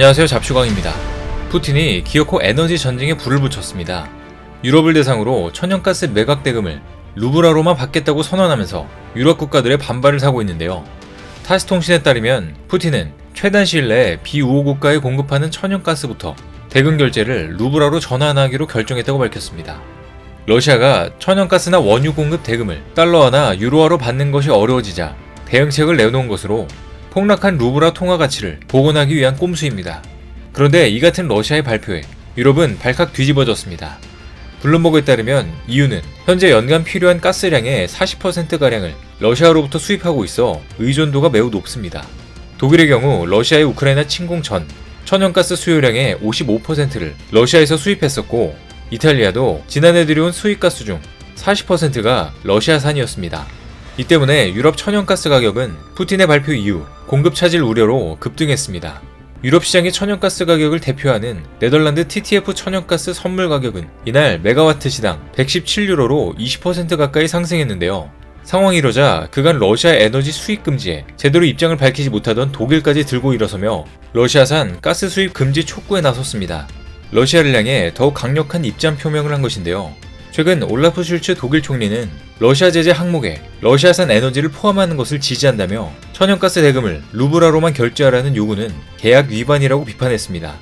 안녕하세요 잡슈광입니다. 푸틴이 기어코 에너지 전쟁에 불을 붙였습니다. 유럽을 대상으로 천연가스 매각 대금을 루브라로만 받겠다고 선언하면서 유럽 국가들의 반발을 사고 있는데요. 타스 통신에 따르면 푸틴은 최단 시일 내에 비우호 국가에 공급하는 천연가스부터 대금 결제를 루브라로 전환하기로 결정했다고 밝혔습니다. 러시아가 천연가스나 원유 공급 대금을 달러화나 유로화로 받는 것이 어려워지자 대응책을 내놓은 것으로 폭락한 루브라 통화 가치를 복원하기 위한 꼼수입니다. 그런데 이 같은 러시아의 발표에 유럽은 발칵 뒤집어졌습니다. 블룸버그에 따르면 EU는 현재 연간 필요한 가스량의 40%가량을 러시아로부터 수입하고 있어 의존도가 매우 높습니다. 독일의 경우 러시아의 우크라이나 침공 전 천연가스 수요량의 55%를 러시아에서 수입했었고 이탈리아도 지난해 들여온 수입가스 중 40%가 러시아산이었습니다. 이 때문에 유럽 천연가스 가격은 푸틴의 발표 이후 공급 차질 우려로 급등했습니다. 유럽 시장의 천연가스 가격을 대표하는 네덜란드 TTF 천연가스 선물 가격은 이날 메가와트 시당 117유로로 20% 가까이 상승했는데요. 상황이 이러자 그간 러시아 에너지 수입 금지에 제대로 입장을 밝히지 못하던 독일까지 들고 일어서며 러시아산 가스 수입 금지 촉구에 나섰습니다. 러시아를 향해 더욱 강력한 입장 표명을 한 것인데요. 최근 올라프 슐츠 독일 총리는 러시아 제재 항목에 러시아산 에너지를 포함하는 것을 지지한다며 천연가스 대금을 루브라로만 결제하라는 요구는 계약 위반이라고 비판했습니다.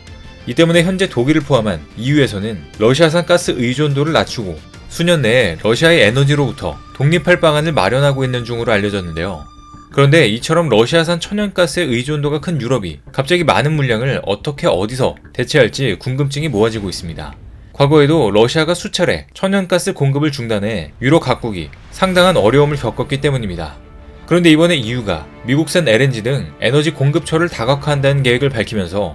이 때문에 현재 독일을 포함한 EU에서는 러시아산 가스 의존도를 낮추고 수년 내에 러시아의 에너지로부터 독립할 방안을 마련하고 있는 중으로 알려졌는데요. 그런데 이처럼 러시아산 천연가스의 의존도가 큰 유럽이 갑자기 많은 물량을 어떻게 어디서 대체할지 궁금증이 모아지고 있습니다. 과거에도 러시아가 수차례 천연가스 공급을 중단해 유럽 각국이 상당한 어려움을 겪었기 때문입니다. 그런데 이번에 EU가 미국산 LNG 등 에너지 공급처를 다각화한다는 계획을 밝히면서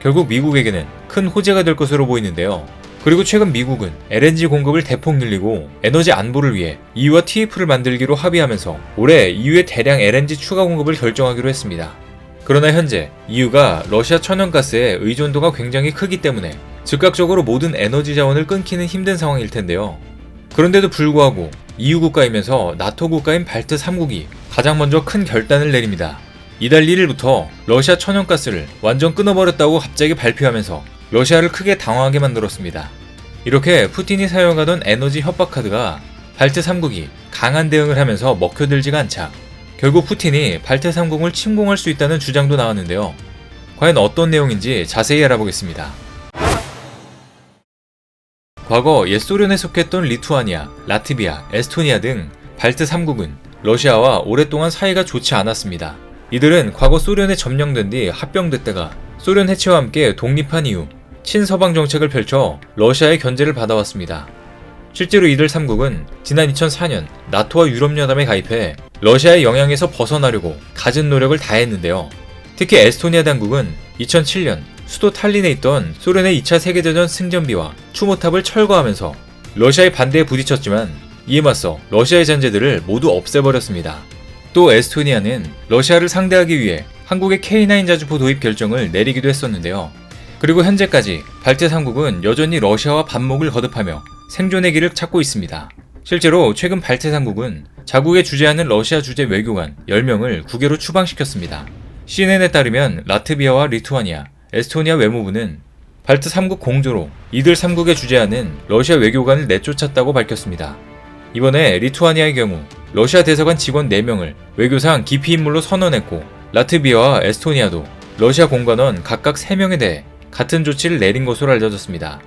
결국 미국에게는 큰 호재가 될 것으로 보이는데요. 그리고 최근 미국은 LNG 공급을 대폭 늘리고 에너지 안보를 위해 EU와 TF를 만들기로 합의하면서 올해 EU의 대량 LNG 추가 공급을 결정하기로 했습니다. 그러나 현재 EU가 러시아 천연가스의 의존도가 굉장히 크기 때문에 즉각적으로 모든 에너지 자원을 끊기는 힘든 상황일 텐데요. 그런데도 불구하고 EU 국가이면서 나토 국가인 발트 3국이 가장 먼저 큰 결단을 내립니다. 이달 1일부터 러시아 천연가스를 완전 끊어버렸다고 갑자기 발표하면서 러시아를 크게 당황하게 만들었습니다. 이렇게 푸틴이 사용하던 에너지 협박 카드가 발트 3국이 강한 대응을 하면서 먹혀들지가 않자 결국 푸틴이 발트 3국을 침공할 수 있다는 주장도 나왔는데요. 과연 어떤 내용인지 자세히 알아보겠습니다. 과거 옛 소련에 속했던 리투아니아, 라트비아, 에스토니아 등 발트 3국은 러시아와 오랫동안 사이가 좋지 않았습니다. 이들은 과거 소련에 점령된 뒤 합병됐다가 소련 해체와 함께 독립한 이후 친서방 정책을 펼쳐 러시아의 견제를 받아왔습니다. 실제로 이들 3국은 지난 2004년 나토와 유럽연합에 가입해 러시아의 영향에서 벗어나려고 갖은 노력을 다했는데요. 특히 에스토니아 당국은 2007년 수도 탈린에 있던 소련의 2차 세계대전 승전비와 추모탑을 철거하면서 러시아의 반대에 부딪혔지만 이에 맞서 러시아의 잔재들을 모두 없애버렸습니다. 또 에스토니아는 러시아를 상대하기 위해 한국의 K9 자주포 도입 결정을 내리기도 했었는데요. 그리고 현재까지 발트 3국은 여전히 러시아와 반목을 거듭하며 생존의 길을 찾고 있습니다. 실제로 최근 발트 3국은 자국에 주재하는 러시아 주재 외교관 10명을 국외로 추방시켰습니다. CNN에 따르면 라트비아와 리투아니아, 에스토니아 외무부는 발트 3국 공조로 이들 3국에 주재하는 러시아 외교관을 내쫓았다고 밝혔습니다. 이번에 리투아니아의 경우 러시아 대사관 직원 4명을 외교상 기피 인물로 선언했고 라트비아와 에스토니아도 러시아 공관원 각각 3명에 대해 같은 조치를 내린 것으로 알려졌습니다.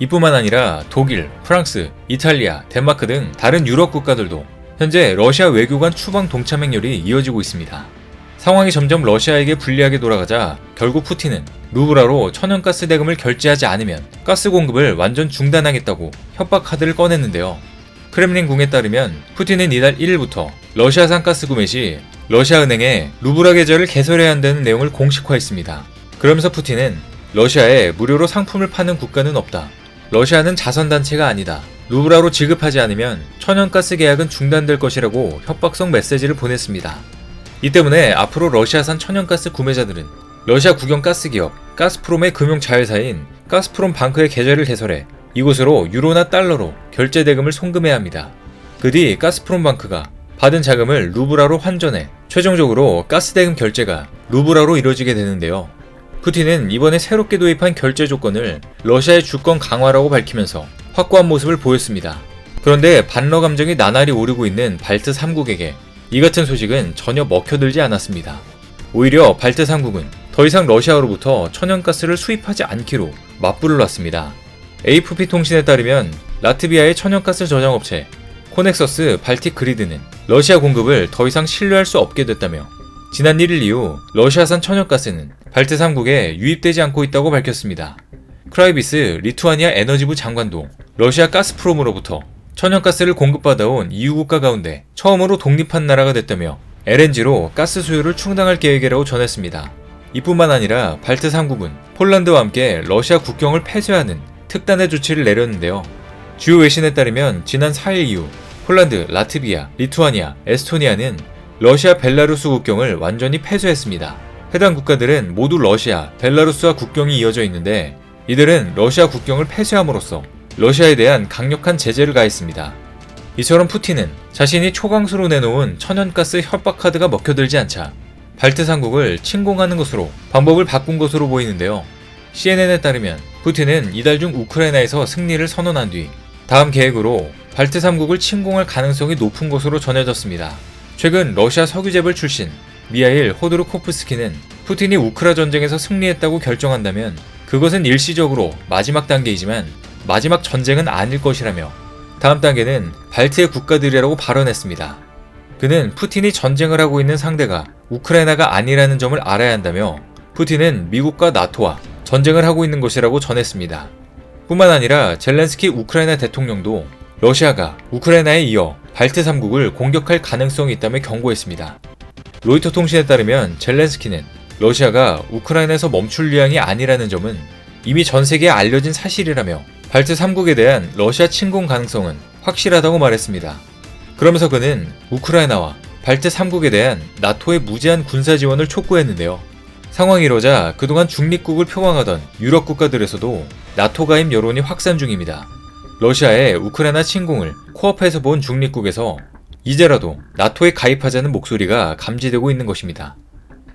이뿐만 아니라 독일, 프랑스, 이탈리아, 덴마크 등 다른 유럽 국가들도 현재 러시아 외교관 추방 동참 행렬이 이어지고 있습니다. 상황이 점점 러시아에게 불리하게 돌아가자 결국 푸틴은 루브라로 천연가스 대금을 결제하지 않으면 가스 공급을 완전 중단하겠다고 협박 카드를 꺼냈는데요. 크렘린궁에 따르면 푸틴은 이달 1일부터 러시아산 가스 구매 시 러시아 은행에 루브라 계좌를 개설해야 한다는 내용을 공식화했습니다. 그러면서 푸틴은 러시아에 무료로 상품을 파는 국가는 없다. 러시아는 자선단체가 아니다. 루브라로 지급하지 않으면 천연가스 계약은 중단될 것이라고 협박성 메시지를 보냈습니다. 이 때문에 앞으로 러시아산 천연가스 구매자들은 러시아 국영 가스 기업 가스프롬의 금융 자회사인 가스프롬 방크의 계좌를 개설해 이곳으로 유로나 달러로 결제 대금을 송금해야 합니다. 그 뒤 가스프롬 방크가 받은 자금을 루브라로 환전해 최종적으로 가스 대금 결제가 루브라로 이루어지게 되는데요. 푸틴은 이번에 새롭게 도입한 결제 조건을 러시아의 주권 강화라고 밝히면서 확고한 모습을 보였습니다. 그런데 반러 감정이 나날이 오르고 있는 발트 3국에게 이 같은 소식은 전혀 먹혀들지 않았습니다. 오히려 발트 3국은 더 이상 러시아로부터 천연가스를 수입하지 않기로 맞불을 놨습니다. AFP 통신에 따르면 라트비아의 천연가스 저장업체 코넥서스 발틱 그리드는 러시아 공급을 더 이상 신뢰할 수 없게 됐다며 지난 1일 이후 러시아산 천연가스는 발트 3국에 유입되지 않고 있다고 밝혔습니다. 크라이비스 리투아니아 에너지부 장관도 러시아 가스프롬으로부터 천연가스를 공급받아온 EU 국가 가운데 처음으로 독립한 나라가 됐다며 LNG로 가스 수요를 충당할 계획이라고 전했습니다. 이뿐만 아니라 발트 3국은 폴란드와 함께 러시아 국경을 폐쇄하는 특단의 조치를 내렸는데요. 주요 외신에 따르면 지난 4일 이후 폴란드, 라트비아, 리투아니아, 에스토니아는 러시아 벨라루스 국경을 완전히 폐쇄했습니다. 해당 국가들은 모두 러시아, 벨라루스와 국경이 이어져 있는데 이들은 러시아 국경을 폐쇄함으로써 러시아에 대한 강력한 제재를 가했습니다. 이처럼 푸틴은 자신이 초강수로 내놓은 천연가스 협박 카드가 먹혀들지 않자 발트 삼국을 침공하는 것으로 방법을 바꾼 것으로 보이는데요. CNN에 따르면 푸틴은 이달 중 우크라이나에서 승리를 선언한 뒤 다음 계획으로 발트 3국을 침공할 가능성이 높은 것으로 전해졌습니다. 최근 러시아 석유재벌 출신 미하일 호드르코프스키는 푸틴이 우크라 전쟁에서 승리했다고 결정한다면 그것은 일시적으로 마지막 단계이지만 마지막 전쟁은 아닐 것이라며 다음 단계는 발트의 국가들이라고 발언했습니다. 그는 푸틴이 전쟁을 하고 있는 상대가 우크라이나가 아니라는 점을 알아야 한다며 푸틴은 미국과 나토와 전쟁을 하고 있는 것이라고 전했습니다. 뿐만 아니라 젤렌스키 우크라이나 대통령도 러시아가 우크라이나에 이어 발트 3국을 공격할 가능성이 있다며 경고했습니다. 로이터 통신에 따르면 젤렌스키는 러시아가 우크라이나에서 멈출 유향이 아니라는 점은 이미 전 세계에 알려진 사실이라며 발트 3국에 대한 러시아 침공 가능성은 확실하다고 말했습니다. 그러면서 그는 우크라이나와 발트 3국에 대한 나토의 무제한 군사 지원을 촉구했는데요. 상황이 이러자 그동안 중립국을 표방하던 유럽 국가들에서도 나토 가입 여론이 확산 중입니다. 러시아의 우크라이나 침공을 코앞에서 본 중립국에서 이제라도 나토에 가입하자는 목소리가 감지되고 있는 것입니다.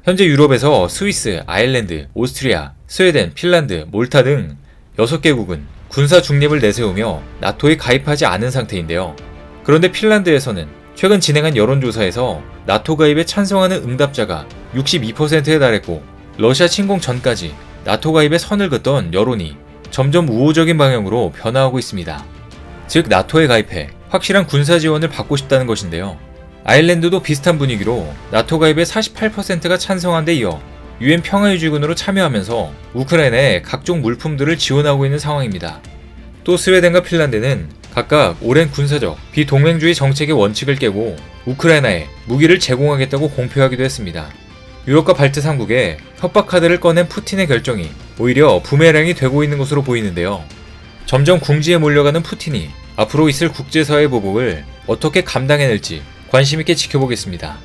현재 유럽에서 스위스, 아일랜드, 오스트리아, 스웨덴, 핀란드, 몰타 등 6개국은 군사 중립을 내세우며 나토에 가입하지 않은 상태인데요. 그런데 핀란드에서는 최근 진행한 여론조사에서 나토 가입에 찬성하는 응답자가 62%에 달했고 러시아 침공 전까지 나토 가입에 선을 긋던 여론이 점점 우호적인 방향으로 변화하고 있습니다. 즉 나토에 가입해 확실한 군사 지원을 받고 싶다는 것인데요. 아일랜드도 비슷한 분위기로 나토 가입에 48%가 찬성한 데 이어 유엔 평화유지군으로 참여하면서 우크라이나에 각종 물품들을 지원하고 있는 상황입니다. 또 스웨덴과 핀란드는 각각 오랜 군사적 비동맹주의 정책의 원칙을 깨고 우크라이나에 무기를 제공하겠다고 공표하기도 했습니다. 유럽과 발트 3국에 협박 카드를 꺼낸 푸틴의 결정이 오히려 부메랑이 되고 있는 것으로 보이는데요. 점점 궁지에 몰려가는 푸틴이 앞으로 있을 국제사회 보복을 어떻게 감당해낼지 관심있게 지켜보겠습니다.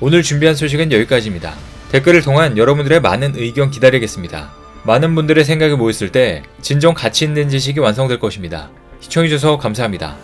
오늘 준비한 소식은 여기까지입니다. 댓글을 통한 여러분들의 많은 의견 기다리겠습니다. 많은 분들의 생각이 모였을 때 진정 가치 있는 지식이 완성될 것입니다. 시청해주셔서 감사합니다.